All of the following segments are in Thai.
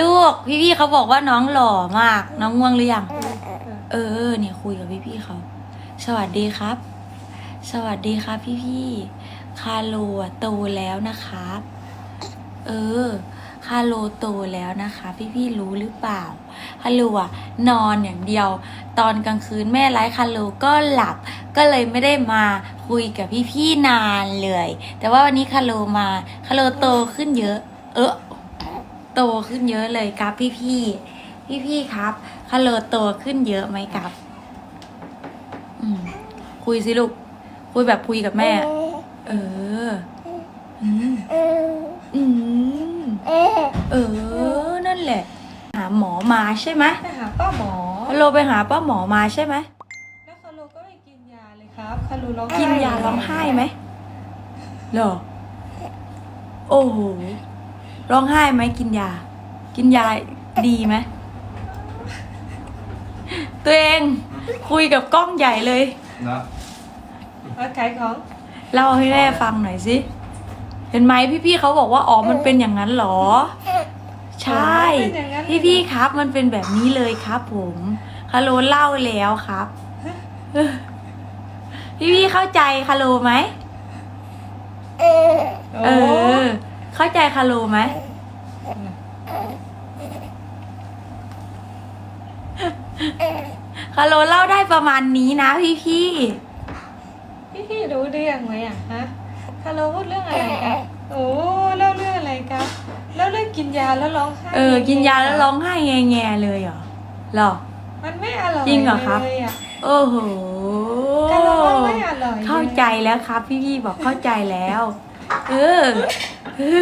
ลูกพี่พี่เขาบอกว่าน้องหล่อมาก น้องง่วงหรือยังเออเนี่ยคุยกับพี่พี่เขา สวัสดีครับ สวัสดีครับพี่ๆคาโลอะโตแล้วนะครับ เออ คาโลโตแล้วนะคะ พี่พี่รู้หรือเปล่า คาโลอะนอนอย่างเดียว ตอนกลางคืนแม่ไลฟ์คาโลก็หลับ ก็เลยไม่ได้มาคุยกับพี่ๆนานเลย แต่ว่าวันนี้คาโลมา คาโลโตขึ้นเยอะ เออ โตขึ้นเยอะเลยครับพี่ๆพี่ๆครับคาโลโตขึ้นเยอะไหมครับอืมคุยสิลูก คุยแบบคุยกับแม่ เออ อืมอืมเออ นั่นแหละ หาหมอมาใช่ไหมไปหาป้าหมอคาโลไปหาป้าหมอมาใช่ไหมแล้วคารูก็ไม่กินยาเลยครับคารูร้องกินยาร้องไห้ไหมเหรอ โอ้โห ร้องไห้ไหมกินยา กินยาดีไหมตัวเองคุยกับกล้องใหญ่เลยเนาะมาขายของเล่าให้แม่ฟังหน่อยสิ เห็นไหมพี่ๆเขาบอกว่าอ๋อมันเป็นอย่างนั้นเหรอ ใช่เป็นอย่างนั้นพี่ๆครับ มันเป็นแบบนี้เลยครับ ผมคาโลเล่าแล้วครับ พี่ๆเข้าใจคาโลไหมโอ้เออ เข้าใจคาโลไหมคาโลเล่าได้ประมาณนี้นะพี่พี่พี่พี่รู้เรื่องไหมอะฮะคารูพูดเรื่องอะไรกันโอ้เล่าเรื่องอะไรครับเล่าเรื่องกินยาแล้วร้องไห้ๆเออ กินยาแล้วร้องไห้แง่ๆเลยเหรอเหรอ มันไม่อร่อยจริงเหรอครับเลยอะโอ้โหคารูว่าไม่อร่อยลยเข้าใจแล้วครับ พี่พี่ๆบอกเข้าใจแล้ว เออเออ พี่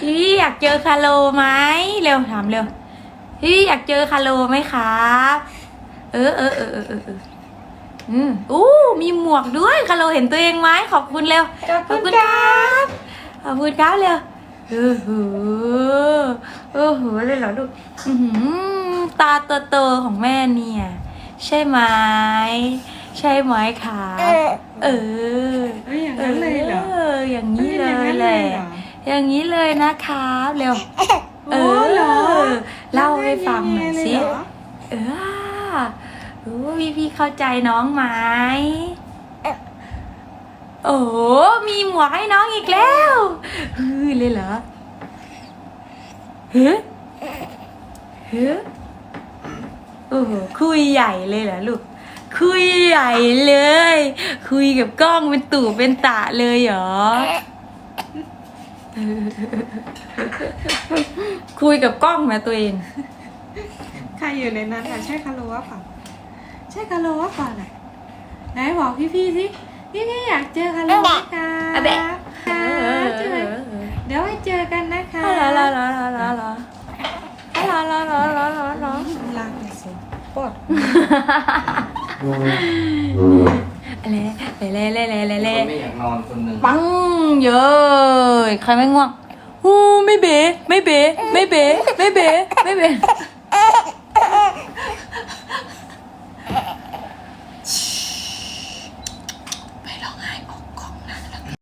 พี่อยากเจอคาโลไหมเร็วถามเร็วพี่พี่อยากเจอคาโลไหมครับเออเออเออเออเออเอออืมอู้มีหมวกด้วยคาโลเห็นตัวเองไหมขอบคุณเร็วขอบขอบคุคุณณคครับรับขอบคุณครับเร็วเออหือเออหือเลยเหรอลูกอื้อหือตาโตๆของแม่เนี่ย ใช่ไหมใช่ไหมครับเออ เอ้ยอย่างนั้นเลยเหรอเอออย่างนี้เลอ้ย อางนั้นแหละเหรออย่างนี้เลยนะครับเร็ว เอโอ้อเหรอเล่าให้ฟังหน่อยสิเล่าให้ฟังเลยเหรอเออโอ้พี่พี่เข้าใจน้องไหมโอ้โหมีหมวกให้น้องอีกแล้วฮือเลยเหรอเฮ้เฮ้โอ้โหคุยใหญ่เลยเหรอลูก คุยใหญ่เลย คุยกับกล้องเป็นตู่เป็นตะเลยเหรอ คุยกับกล้องนะตัวเอง ใครอยู่ในนั้นอะ ใช่คารูว่าป่ะใช่คารูว่าป่ะน่ะไหนบอกพี่พี่ๆสิพี่พี่ๆอยากเจอคารูไหมคะอะแบะ ค่ะเจอเดี๋ยวไปเจอกันนะคะลาลาลาลาลาลาลาลาลาลาลาลาลาไปสิปวดเล่เล่เล่เล่เล่เล่ คนไม่อยากนอนคนหนึ่งปังเยอะใครไม่ง่วงฮูไม่เบ๋ไม่เบ๋ไม่เบ๋ไม่เบ๋ไม่เบ๋